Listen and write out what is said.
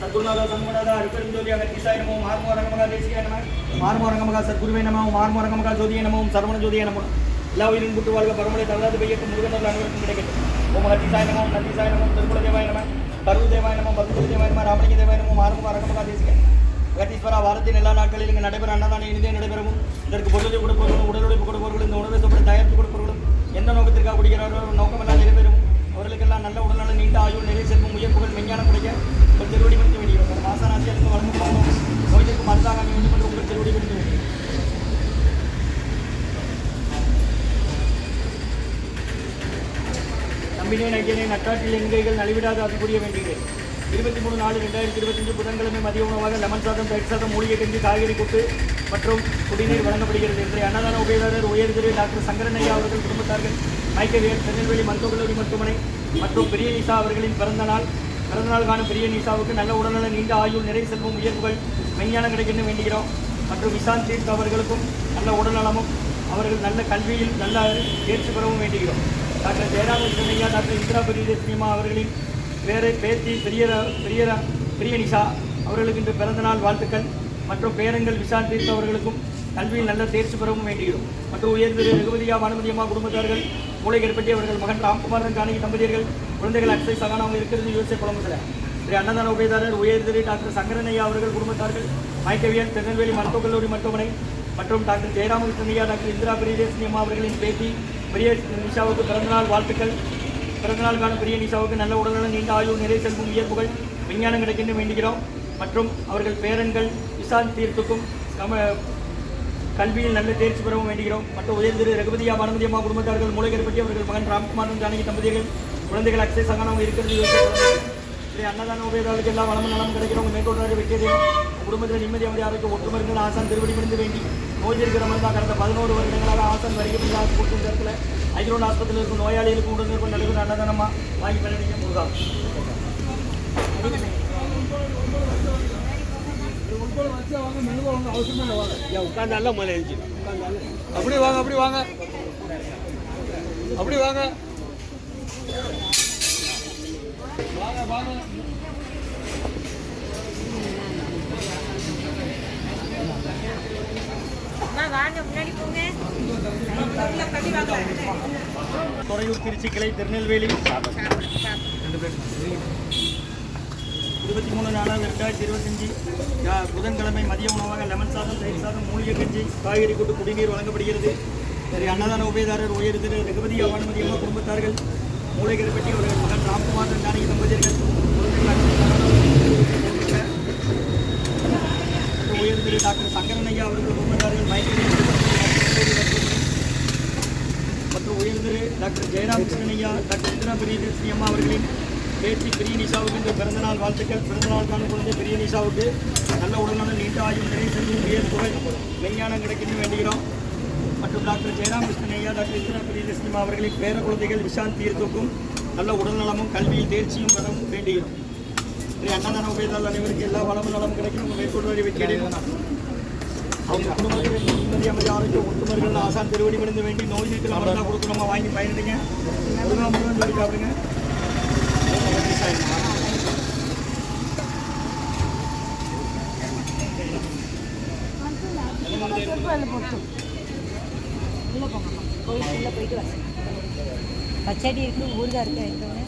சத்குருநாதா சண்முகநாதா அருப்பெருஞ்சோதி அகத்தீசாய நமோ மார்மோரங்கமகா தேசிய நம மார்மோரங்கமகா சத்குருவே நமோ மார்மோரங்கமகா ஜோதிய நமோ சரவண ஜோதிய நமோ எல்லா உயிரின் கூட்டு வாழ்க பரமலை தள்ளாது பெய்யட்டும் முருகனர்கள் அனைவருக்கும் கிடைக்கட்டும் ஓம் ஹரிசாய நமோ நந்திசாய நமோ திருக்குல தேவாய நம பருவ தேவாய நமோ பத்ம தேவாய நம ராமலிங்க தேவாய நமோ மார்முக அரங்கமகா தேசிய கட்டீஸ்வரா வாரத்தின் எல்லா நாட்களில் இங்கு நடைபெற அன்னதான இனிதே நடைபெறவும் இதற்கு பொருளை கொடுப்பவர்களும் உடல் உழைப்பு கொடுப்பவர்களும் இந்த உணவை சாப்பிட தயாரித்து கொடுப்பவர்களும் எந்த நோக்கத்திற்காக குடிக்கிறார்களோ நோக்கமெல்லாம் நிறைவேறும் நம்பினே நையனே நட்டாற்றில் எண்கைகள் நலிவிடாத அது புரிய வேண்டுகிறேன் இருபத்தி மூணு நாலு ரெண்டாயிரத்தி இருபத்தஞ்சு புதன்கிழமை மதிய உணவாக லெமன் சாதம் தயிர் சாதம் மூலிகை கஞ்சி காய்கறி கூட்டு மற்றும் குடிநீர் வழங்கப்படுகிறது. இன்றைய அன்னதான உபயோகர் உயர்திரு டாக்டர் சங்கரன் ஐயா அவர்கள் குடும்பத்தார்கள் மைக்கவியல் திருநெல்வேலி மருத்துவக் கல்லூரி மருத்துவமனை மற்றும் பெரிய நிசா அவர்களின் பிறந்த நாள். பிறந்த நாள் காணும் பெரிய நிசாவுக்கு நல்ல உடல்நல நீண்ட ஆயுள் நிறை செல்வம் உயர்வுகள் மெஞ்ஞானம் கிடைக்கணும் வேண்டுகிறோம் மற்றும் விசாந்த் தீர்த் அவர்களுக்கும் நல்ல உடல்நலமும் அவர்கள் நல்ல கல்வியில் நல்ல தேர்ச்சி பெறவும் வேண்டுகிறோம் டாக்டர் ஜெயராமகிருஷ்ணன் ஐயா டாக்டர் இந்திரா பெரியதேசினியம்மா அவர்களின் பேரை பேத்தி பெரிய பெரிய பெரிய நிஷா அவர்களுக்கு இன்று பிறந்தநாள் வாழ்த்துக்கள். மற்றும் பேரங்கள் விசால் தீர்த்த அவர்களுக்கும் கல்வியில் நல்ல தேர்ச்சி பெறவும் வேண்டியும் மற்றும் உயர்ந்த ரகுபதியா பானுமதியம்மா குடும்பத்தார்கள் மூளை கருப்பட்டி அவர்கள் மகன் ராம்குமாரன் காணி தம்பதியர்கள் குழந்தைகள் அக்ஷய் சகானாவும் இருக்கிறது யூஎஸ்ஏ குழம்புல ஸ்ரீ அன்னதான உபயதாரர் உயர்திரு டாக்டர் சங்கரனையா அவர்கள் குடும்பத்தார்கள் மயக்கவியல் திருநெல்வேலி மருத்துவக் கல்லூரி மருத்துவமனை மற்றும் டாக்டர் ஜெயராமகிருஷ்ணன் டாக்டர் இந்திரா பிரியதேசனியம்மா அவர்களின் பேத்தி பெரிய நிஷாவுக்கு பிறந்தநாள் வாழ்த்துக்கள். பிறந்தநாள் காணும் பெரிய நிஷாவுக்கு நல்ல உடல்நலம் நீண்ட ஆயுள் நிறை செல்வம் இயல்புகள் விஞ்ஞானம் கிடைக்கின்ற வேண்டுகிறோம் மற்றும் அவர்கள் பேரன்கள் விசாந்த் தீர்த்துக்கும் சம கல்வியில் நல்ல தேர்ச்சி பெறவும் வேண்டுகிறோம் மற்றும் உயர்திரு ரகுபதியா பானுமதி அம்மா குடும்பத்தார்கள் பற்றி அவர்கள் மகன் ராம்குமாரன் ஜானகி தம்பதிகள் குழந்தைகள் அக்ஷய சங்கனம் இருக்கிறது. இதை அன்னதான உபயோகாளுக்கு எல்லாம் வளமும் நலம் கிடைக்கிறவங்க மேற்கொள்றாரு வெற்றியதையும் குடும்பத்தில் நிம்மதி அமைதி ஆரோக்கியம் ஒற்றுமருங்கள் ஆசான் திருவடி முடிந்து வேண்டி நோஞ்சிருக்கிற மாதிரி தான் கடந்த பதினோரு வருடங்களாக ஆசன் வருகை புரியாத கூட்டும் இடத்துல. ஐரோன் ஆஸ்பத்திரியில் இருக்கும் நோயாளிகளுக்கும் உடனிருக்கும் நடுவர் அன்னதானமா வாங்கி பண்ணிக்க முருகா உட்காந்தால எழுச்சி அப்படி வாங்க அப்படி வாங்க. அப்படி வாங்க. வாங்க வாங்க அம்மா வாங்க முன்னாடி போங்க உள்ள தள்ளி வாங்க துறையூர் திருச்சி கிளை திருநெல்வேலி. இருபத்தி மூணு நாலு ரெண்டாயிரத்தி இருபத்தஞ்சி புதன்கிழமை மதிய உணவாக லெமன் சாதம் தயிர் சாதம் மூலிகை கஞ்சி காய்கறி கூட்டு குடிநீர் வழங்கப்படுகிறது. சரி அன்னதான உபயதாரர் உயர் திரு ரகுபதி அவன் அம்மா குடும்பத்தார்கள் மூளைகரைப்பட்டி அவர்கள் மகன் ராம்குமார் ஜானகி தம்பதியர்கள் குழந்தைகள் அக்ஷய் மற்றும் உயர் திரு டாக்டர் சங்கரன் ஐயா அவர்கள் குடும்பத்தார்கள் மயக்கடி மற்றும் உயர்திரு டாக்டர் ஜெயராம் கிருஷ்ணன் டாக்டர் இந்திரா பிரியதர்ஷினி அம்மா அவர்களின் பேத்தி பெரிய நிஷாவுக்கு இந்த பிறந்தநாள் வாழ்த்துக்கள். பிறந்தநாள் காணும் குழந்தை பெரிய நிஷாவுக்கு நல்ல உடல்நலம் நீண்ட ஆயுள் நிறைய செல்வம் உயர் புகழ் விஞ்ஞானம் கிடைக்கணும் வேண்டுகிறோம். மற்றும் டாக்டர் ஜெயராம் கிருஷ்ணன் ஐயா டாக்டர் இந்திரா பிரியதர்ஷினி அம்மா அவர்களின் பேர குழந்தைகள் விஷாந்த் தீர்த்துக்கும் நல்ல உடல்நலமும் கல்வியில் தேர்ச்சியும் பெறவும் வேண்டுகிறோம். அண்ணா அன்னதான உபயதால் அனைவருக்கு எல்லா வளமும் நலம் கிடைக்கும் உங்கள் மேற்கொள்வதை வெற்றி அவங்க குடும்பத்தில் நிம்மதி அமைதி ஆரோக்கியம் ஒட்டுமர்கள் ஆசான் திருவடி விழுந்து வேண்டி நோய் நீட்டு மருந்தா கொடுக்கணுமா வாங்கி. பயனிடுங்க முருகா சொல்லி சாப்பிடுங்க போயிட்டு பச்சடி இருக்கு ஊர்தான் இருக்கு எடுத்தோடனே